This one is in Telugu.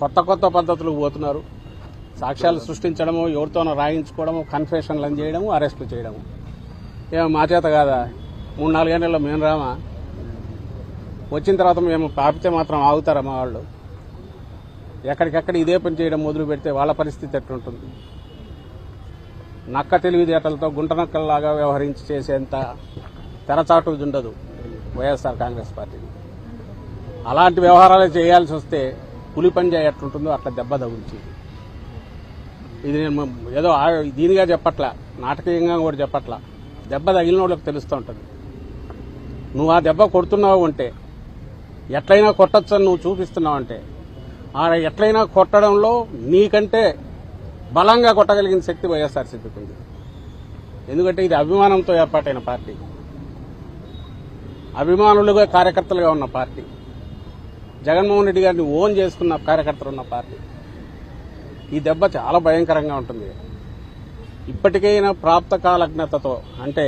కొత్త కొత్త పద్ధతులు పోతున్నారు. సాక్ష్యాలు సృష్టించడము ఎవరితోనో రాయించుకోవడము కన్ఫెషన్లను చేయడము అరెస్టులు చేయడము. ఏమో మా చేత కాదా? మూడు నాలుగు గంటల్లో మేము రామా? వచ్చిన తర్వాత మేము పాపితే మాత్రం ఆగుతారా మా వాళ్ళు? ఎక్కడికెక్కడ ఇదే పని చేయడం మొదలు పెడితే వాళ్ళ పరిస్థితి ఎట్లుంటుంది? నక్క తెలివితేటలతో గుంట నక్కల్లాగా వ్యవహరించి చేసేంత తెరచాటు ఉండదు వైఎస్ఆర్ కాంగ్రెస్ పార్టీ అలాంటి వ్యవహారాలు చేయాల్సి వస్తే పులి పని ఎట్లుంటుందో అట్లా దెబ్బ తగుల్చి ఇది నేను ఏదో ఆ- దీనిగా చెప్పట్లా నాటకీయంగా కూడా చెప్పట్లా. దెబ్బ తగిలిన వాళ్ళకి తెలుస్తూ ఉంటుంది. నువ్వు ఆ దెబ్బ కొడుతున్నావు అంటే ఎట్లయినా కొట్టచ్చని నువ్వు చూపిస్తున్నావు అంటే ఆ ఎట్లయినా కొట్టడంలో నీకంటే బలంగా కొట్టగలిగిన శక్తి వైఎస్ఆర్సీపీకి ఉంది. ఎందుకంటే ఇది అభిమానంతో ఏర్పాటైన పార్టీ. అభిమానులుగా కార్యకర్తలుగా ఉన్న పార్టీ. జగన్మోహన్ రెడ్డి గారిని ఓన్ చేసుకున్న కార్యకర్తలు ఉన్న పార్టీ. ఈ దెబ్బ చాలా భయంకరంగా ఉంటుంది. ఇప్పటికైనా ప్రాప్త కాలజ్ఞతతో అంటే